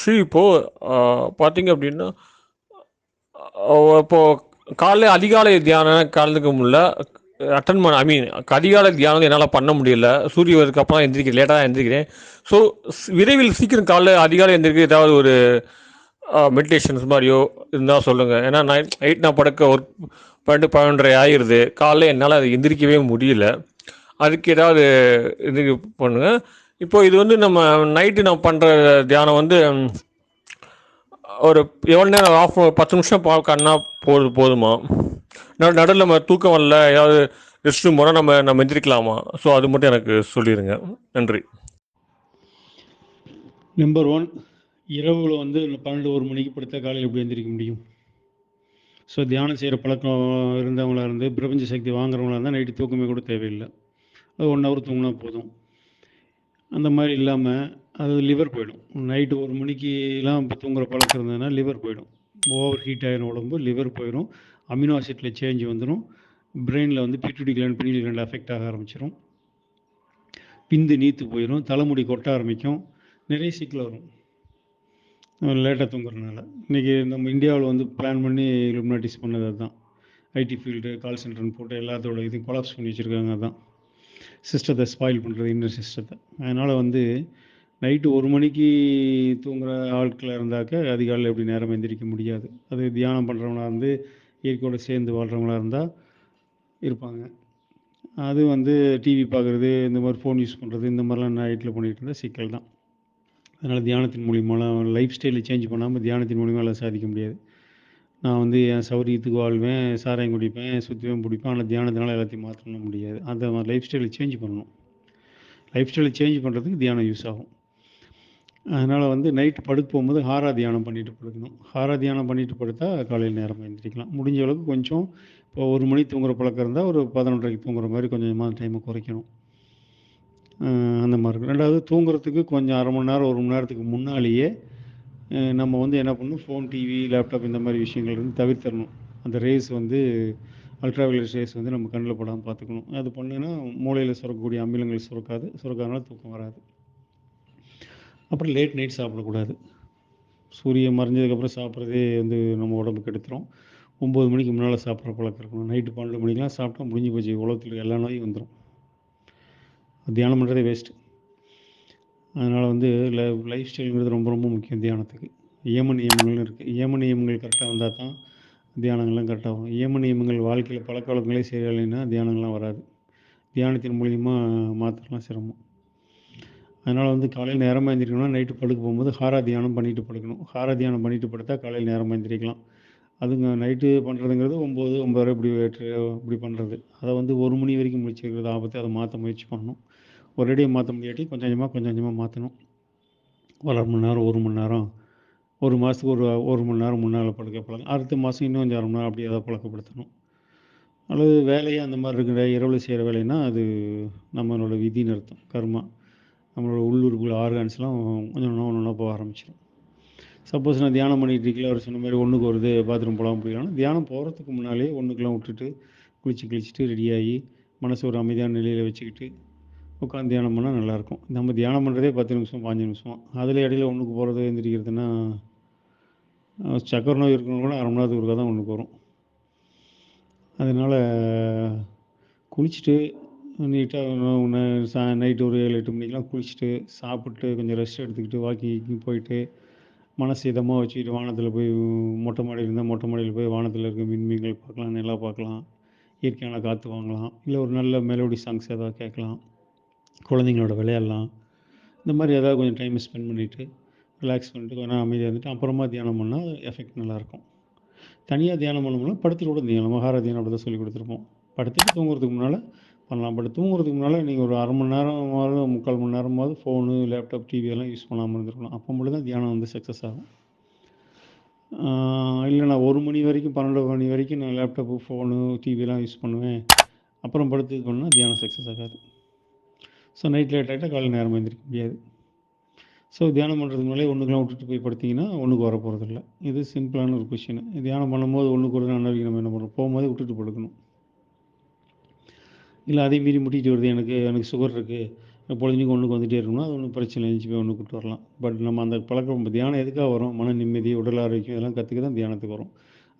ஸ்ரீ இப்போது பார்த்தீங்க அப்படின்னா இப்போது காலைல அதிகாலை தியானம் கலந்துக்க முடியல. அட்டன் பண்ண ஐ மீன் அதிகாலை தியானம் என்னால் பண்ண முடியல. சூரிய வரதுக்கு அப்புறம் எந்திரிக்கிறேன் லேட்டாக தான் எந்திரிக்கிறேன். ஸோ விரைவில் சீக்கிரம் காலைல அதிகாலை எந்திரிக்க ஏதாவது ஒரு மெடிடேஷன்ஸ் மாதிரியோ இருந்தால் சொல்லுங்கள் ஏன்னா நைட் நைட் நான் படுக்க ஒரு பன்னெண்டு பன்னெண்டரை ஆயிடுது காலைல என்னால் அது எந்திரிக்கவே முடியல. அதுக்கு ஏதாவது இது பண்ணுங்கள் இப்போ இது வந்து நம்ம நைட்டு நான் பண்ணுற தியானம் வந்து ஒரு எவ்வளோ நேரம் ஆஃப் பத்து நிமிஷம் பார்க்கணுன்னா போது போதுமா? நடு நடுவில் நம்ம தூக்கம் வரல ஏதாவது ரெஸ்ட் ரூம் போனால் நம்ம நம்ம எந்திரிக்கலாமா? ஸோ அது மட்டும் எனக்கு சொல்லிடுங்க நன்றி. நம்பர் ஒன் இரவுல வந்து பன்னெண்டு ஒரு மணிக்கு படுத்த காலையில் எப்படி எந்திரிக்க முடியும்? ஸோ தியானம் செய்கிற பழக்கம் இருந்தவங்களா இருந்து பிரபஞ்ச சக்தி வாங்குறவங்களா இருந்தால் நைட்டு தூக்கமே கூட தேவையில்லை. அது ஒன் ஹவர் தூங்கினா போதும். அந்த மாதிரி இல்லாமல் அது லிவர் போயிடும். நைட்டு ஒரு மணிக்கெலாம் இப்போ தூங்குற பழக்கம் இருந்ததுன்னா லிவர் போயிடும். ஓவர் ஹீட் ஆகிடும் உடம்பு லிவர் போயிடும் அமினோ ஆசிட்டில் சேஞ்ச் வந்துடும் பிரெயினில் வந்து பிடிடி கிளாண்ட் பிடி கிளாண்ட் அஃபெக்ட் ஆக ஆரம்பிச்சிடும் பிந்து நீத்து போயிடும் தலைமுடி கொட்ட ஆரம்பிக்கும். நிறைய சிக்கல் வரும். லேட்டாக தூங்குறதுனால. இன்றைக்கி நம்ம இந்தியாவில் வந்து பிளான் பண்ணி இலுமினாட்டிஸ் பண்ணது அதுதான் ஐடி ஃபீல்டு கால் சென்டர்னு போட்டு எல்லாத்தோட இதையும் கொலாப்ஸ் பண்ணி வச்சுருக்காங்க அதான். சிஸ்டத்தை ஸ்பாயில் பண்ணுறது இன்னர் சிஸ்டத்தை அதனால் வந்து நைட்டு ஒரு மணிக்கு தூங்குகிற ஆட்களாக இருந்தாக்க அதிகாலையில் எப்படி நேரம் எந்திரிக்க முடியாது. அது தியானம் பண்ணுறவங்களா இருந்து இயற்கையோடு சேர்ந்து வாழ்கிறவங்களா இருந்தால் இருப்பாங்க. அது வந்து டிவி பார்க்குறது இந்த மாதிரி ஃபோன் யூஸ் பண்ணுறது இந்த மாதிரிலாம் நைட்டில் பண்ணிகிட்டு இருந்தால் சிக்கல் தான். அதனால் தியானத்தின் மூலியமாலாம் லைஃப் ஸ்டைலை சேஞ்ச் பண்ணாமல் தியானத்தின் மூலியமாக எல்லாம் சாதிக்க முடியாது. நான் வந்து என் சௌரியத்துக்கு வாழ்வேன் சாராயம் குடிப்பேன் சுற்றுவேன் பிடிப்பேன். ஆனால் தியானத்தினால எல்லாத்தையும் மாற்றணும்னு முடியாது. அந்த லைஃப் ஸ்டைலை சேஞ்ச் பண்ணணும். லைஃப் ஸ்டைலை சேஞ்ச் பண்ணுறதுக்கு தியானம் யூஸ் ஆகும். அதனால் வந்து நைட்டு படுத்து போகும்போது ஹாரா தியானம் பண்ணிட்டு படுக்கணும். ஹாரா தியானம் பண்ணிட்டு படுத்தா காலையில் நேரம் எழுந்திரிக்கலாம் முடிஞ்ச அளவுக்கு கொஞ்சம் இப்போ ஒரு மணி தூங்குற பழக்கம் இருந்தால் ஒரு பதினொன்றரைக்கு தூங்குற மாதிரி கொஞ்சம் கொஞ்சமாக டைமை குறைக்கணும். அந்த மாதிரி இருக்கும். ரெண்டாவது தூங்குறதுக்கு கொஞ்சம் அரை மணி நேரம் ஒரு மணி நேரத்துக்கு முன்னாலேயே நம்ம வந்து என்ன பண்ணணும்? ஃபோன் டிவி லேப்டாப் இந்த மாதிரி விஷயங்கள் வந்து தவிர்த்தரணும் அந்த ரேஸ் வந்து அல்ட்ராவயலட் ரேஸ் வந்து நம்ம கண்ணில் படாமல் பார்த்துக்கணும். அது பண்ணுன்னா மூளையில் சுரக்கக்கூடிய அமிலங்கள் சுரக்காது. சுரக்காதனால தூக்கம் வராது. அப்புறம் லேட் நைட் சாப்பிடக்கூடாது. சூரியன் மறைஞ்சதுக்கப்புறம் சாப்பிட்றதே வந்து நம்ம உடம்புக்கு எடுத்துரும் ஒம்பது மணிக்கு முன்னால் சாப்பிட்ற பழக்கம் இருக்கணும். நைட்டு பன்னெண்டு மணிக்கெலாம் சாப்பிட்டா முடிஞ்சு போச்சு. உலகத்தில் எல்லா நோயும் வந்துடும் தியானம் பண்ணுறதே வேஸ்ட்டு அதனால் வந்து லைஃப் ஸ்டைலுங்கிறது ரொம்ப ரொம்ப முக்கியம் தியானத்துக்கு. இயம நியமங்கள்னு இருக்குது இயம நியமங்கள் கரெக்டாக வந்தால் தான் தியானங்கள்லாம் கரெக்டாக வரும் இயம நியமங்கள் வாழ்க்கையில் பழக்க வழக்கங்களே சரியில்லைன்னா தியானங்கள்லாம் வராது. தியானத்தின் மூலிமா மாற்றலாம் சிரமம். அதனால் வந்து காலையில் நேரமாக எழுந்திரிக்கணும்னா நைட்டு படுக்க போகும்போது ஹாரா தியானம் பண்ணிட்டு படுக்கணும். ஹாரா தியானம் பண்ணிட்டு படுத்தா காலையில் நேரமாக எழுந்திரிக்கலாம் அதுங்க நைட்டு பண்ணுறதுங்கிறது ஒம்பது ஒம்பதரை இப்படி இப்படி பண்ணுறது அதை வந்து ஒரு மணி வரைக்கும் முடிச்சிருக்கிறது ஆபத்து அதை மாற்ற முயற்சி பண்ணணும். ஒரேடியாக மாற்ற முடியாட்டி கொஞ்சம் கொஞ்சமாக கொஞ்சம் கொஞ்சமாக மாற்றணும் ஒரு அரை மணி நேரம் ஒரு மணி நேரம் ஒரு மாதத்துக்கு ஒரு ஒரு மணி நேரம் முன்னால் பழக்க பழக்கம் அடுத்த மாதம் இன்னும் கொஞ்சம் அரை மணி நேரம் அப்படியே அதை பழக்கப்படுத்தணும். அல்லது வேலையே அந்த மாதிரி இருக்கிற இரவில் செய்கிற வேலைன்னா அது நம்மளோட விதின்னு அர்த்தம். கர்மா. நம்மளோட உள்ளுறுப்புகள் ஆர்கான்ஸ்லாம் கொஞ்சம் ஒன்றா ஒன்று ஒன்றா போக ஆரம்பிச்சிடும் சப்போஸ் நான் தியானம் பண்ணிகிட்டு இருக்கல அவர் சொன்ன மாதிரி ஒன்றுக்கு வருது பாத்ரூம் போகலாம் அப்படின்னா தியானம் போகிறதுக்கு முன்னாலே ஒன்றுக்கெலாம் விட்டுட்டு குளிச்சு குளிச்சுட்டு ரெடியாகி மனசு ஒரு அமைதியான நிலையில் வச்சுக்கிட்டு உட்காந்து தியானம் பண்ணால் நல்லாயிருக்கும் நம்ம தியானம் பண்ணுறதே பத்து நிமிஷம் பாஞ்சு நிமிஷம். அதில் இடையில ஒன்றுக்கு போகிறது எழுந்திரிக்கிறதுனா சக்கரை நோய் இருக்கிறவங்க கூட அரை மணி நேரத்துக்கு ஒருக்கா தான் ஒன்றுக்கு வரும் அதனால் குளிச்சுட்டு நீட்டாக ஒன்று சா நைட்டு ஒரு ஏழு எட்டு மணிக்கெலாம் குளிச்சுட்டு சாப்பிட்டு கொஞ்சம் ரெஸ்ட் எடுத்துக்கிட்டு வாக்கிங் போயிட்டு மனசு இதமாக வச்சுக்கிட்டு வானத்தில் போய் மொட்டை மாடியில் இருந்தால் மொட்டை மாடியில் போய் வானத்தில் இருக்க மின்மீன்கள் பார்க்கலாம் நிலா பார்க்கலாம் இயற்கையான காற்று வாங்கலாம் இல்லை ஒரு நல்ல மெலோடி சாங்ஸ் ஏதாவது கேட்கலாம் குழந்தைங்களோட விளையாடலாம் இந்த மாதிரி ஏதாவது கொஞ்சம் டைம் ஸ்பெண்ட் பண்ணிவிட்டு ரிலாக்ஸ் பண்ணிட்டு கொஞ்ச நேரம் அமைதியாக இருந்துட்டு அப்புறமா தியானம் பண்ணால் எஃபெக்ட் நல்லாயிருக்கும். தனியாக தியானம் பண்ணோம்னா படுத்துட்டு கூட தியானம் மகாரா தியானம் அப்படி தான் சொல்லி கொடுத்துருப்போம். படுத்துட்டு தூங்குறதுக்கு முன்னால் பண்ணலாம். பட் தூங்குறதுக்கு முன்னால் நீங்கள் ஒரு அரை மணி நேரமாவது முக்கால் மணி நேரமாவது ஃபோனு லேப்டாப் டிவி எல்லாம் யூஸ் பண்ணாமல் இருந்திருக்கலாம். அப்போ மட்டும் தான் தியானம் வந்து சக்ஸஸ் ஆகும். இல்லை நான் ஒரு மணி வரைக்கும் பன்னெண்டு மணி வரைக்கும் நான் லேப்டாப்பு ஃபோனு டிவிலாம் யூஸ் பண்ணுவேன். அப்புறம் படுத்து இது பண்ணால் தியானம் சக்ஸஸ் ஆகாது. ஸோ நைட் லேட் ஆகிட்டால் காலையில் நேரம் எழுந்திரிக்க முடியாது. ஸோ தியானம் பண்ணுறதுக்கு முன்னாலே ஒன்றுக்கெலாம் விட்டுட்டு போய் படுத்தீங்கன்னா ஒன்றுக்கு வர போகிறதில்ல இது சிம்பிளான ஒரு கொஷின் தியானம் பண்ணும்போது ஒன்றுக்கு ஒரு நாள் நம்ம என்ன பண்ணுறோம் போகும்போதே விட்டுட்டு படுக்கணும். இல்லை அதே மீறி முட்டிட்டு வருது. எனக்கு எனக்கு சுகர் இருக்குது பொழுதுக்கு ஒன்றுக்கு வந்துட்டே இருக்கணும்னா அது ஒன்றும் பிரச்சனை எழுந்துச்சி போய் ஒன்று கூட்டு வரலாம். பட் நம்ம அந்த பழக்கம் தியானம் எதுக்காக வரும்? மன நிம்மதி உடல் ஆரோக்கியம் இதெல்லாம் கற்றுக்க தான் தியானத்துக்கு வரும்.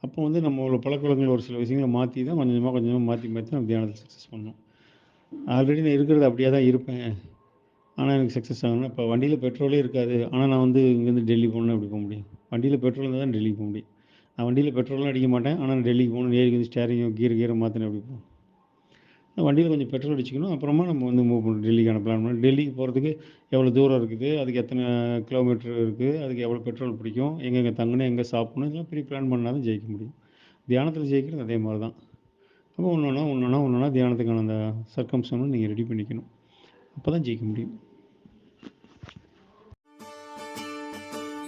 அப்போ வந்து நம்மளோட பழக்க ஒரு சில விஷயங்களை மாற்றி தான் கொஞ்சமாக கொஞ்சமாக மாற்றி மாற்றி நம்ம தியானத்தை சக்ஸஸ் பண்ணணும். ஆல்ரெடி நான் இருக்கிறது அப்படியே தான் இருப்பேன். ஆனால் எனக்கு சக்ஸஸ் ஆகணும் இப்போ வண்டியில் பெட்ரோலே இருக்காது. ஆனால் நான் வந்து இங்கேருந்து டெல்லி போகணுன்னா எப்படி போக முடியும்? வண்டியில் பெட்ரோல் இருந்தால் தான் டெல்லிக்கு போக முடியும். நான் வண்டியில் பெட்ரோல்லாம் அடிக்க மாட்டேன். ஆனால் நான் டெல்லிக்கு போகணும். ஏறி வந்து ஸ்டேரிங்கோ கீரை கீரை மாற்றினேன் அப்படி போகணும் வண்டியில் கொஞ்சம் பெட்ரோல் அடிச்சுக்கணும். அப்புறமா நம்ம வந்து மூவ் பண்ணணும். டெல்லிக்கான பிளான் பண்ணணும். டெல்லிக்கு போகிறதுக்கு எவ்வளோ தூரம் இருக்குது? அதுக்கு எத்தனை கிலோமீட்டர் இருக்குது அதுக்கு எவ்வளோ பெட்ரோல் பிடிக்கும்? எங்கெங்கே தங்கணும்? எங்கே சாப்பிடணும்? இதெல்லாம் பெரிய பிளான் பண்ணால் தான் ஜெயிக்க முடியும். தியானத்தில் ஜெயிக்கிறது அதே மாதிரி தான். அப்போ ஒன்று ஒன்றா ஒன்று ஒன்றா ஒன்று ஒன்றா தியானத்துக்கான அந்த சர்க்கம்சனும் நீங்கள் ரெடி பண்ணிக்கணும். அப்போ தான் ஜெயிக்க முடியும்.